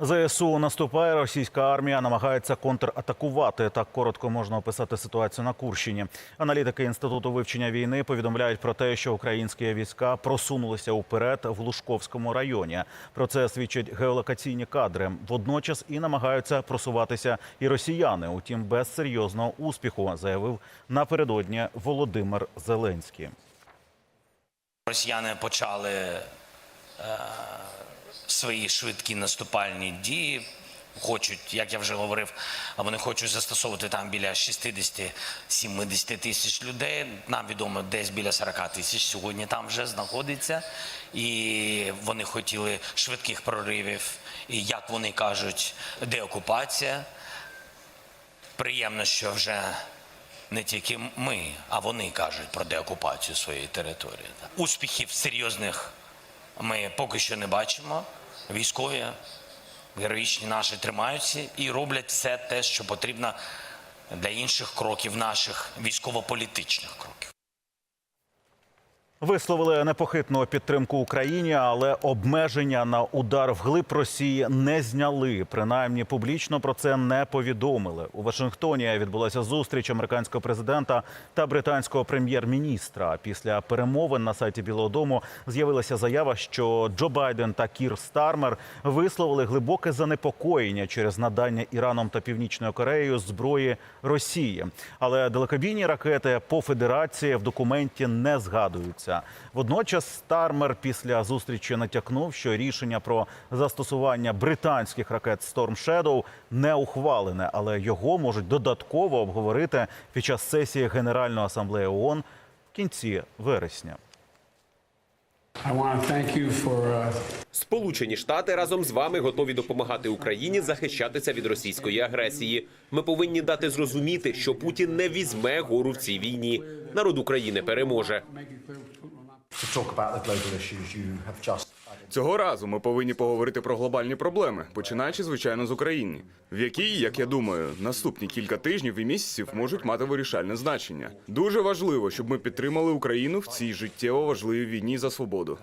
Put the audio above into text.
ЗСУ наступає. Російська армія намагається контратакувати. Так коротко можна описати ситуацію на Курщині. Аналітики інституту вивчення війни повідомляють про те, що українські війська просунулися уперед в Лужковському районі. Про це свідчать геолокаційні кадри. Водночас і намагаються просуватися і росіяни. Утім, без серйозного успіху, заявив напередодні Володимир Зеленський. Росіяни почали е, свої швидкі наступальні дії. Хочуть, як я вже говорив, вони хочуть застосовувати там біля 60-70 тисяч людей. Нам відомо, десь біля 40 тисяч сьогодні там вже знаходиться. І вони хотіли швидких проривів. І як вони кажуть, деокупація. Приємно, що вже не тільки ми, а вони кажуть про деокупацію своєї території. Успіхів серйозних ми поки що не бачимо. Військові героїчні наші тримаються і роблять все те, що потрібно для інших кроків, наших військово-політичних кроків. Висловили непохитну підтримку Україні, але обмеження на удар вглиб Росії не зняли. Принаймні публічно про це не повідомили. У Вашингтоні відбулася зустріч американського президента та британського прем'єр-міністра. Після перемовин на сайті Білого Дому з'явилася заява, що Джо Байден та Кір Стармер висловили глибоке занепокоєння через надання Іраном та Північною Кореєю зброї Росії. Але далекобійні ракети по федерації в документі не згадуються. Водночас Стармер після зустрічі натякнув, що рішення про застосування британських ракет Storm Shadow не ухвалене, але його можуть додатково обговорити під час сесії Генеральної асамблеї ООН в кінці вересня. Uh, Сполучені Штати разом з вами готові допомагати Україні захищатися від російської агресії. Ми повинні дати зрозуміти, що Путін не візьме гору в цій війні. Народ України переможе. Цього разу ми повинні поговорити про глобальні проблеми, починаючи звичайно з України, в якій, як я думаю, наступні кілька тижнів і місяців можуть мати вирішальне значення. Дуже важливо, щоб ми підтримали Україну в цій життєво важливій війні за свободу.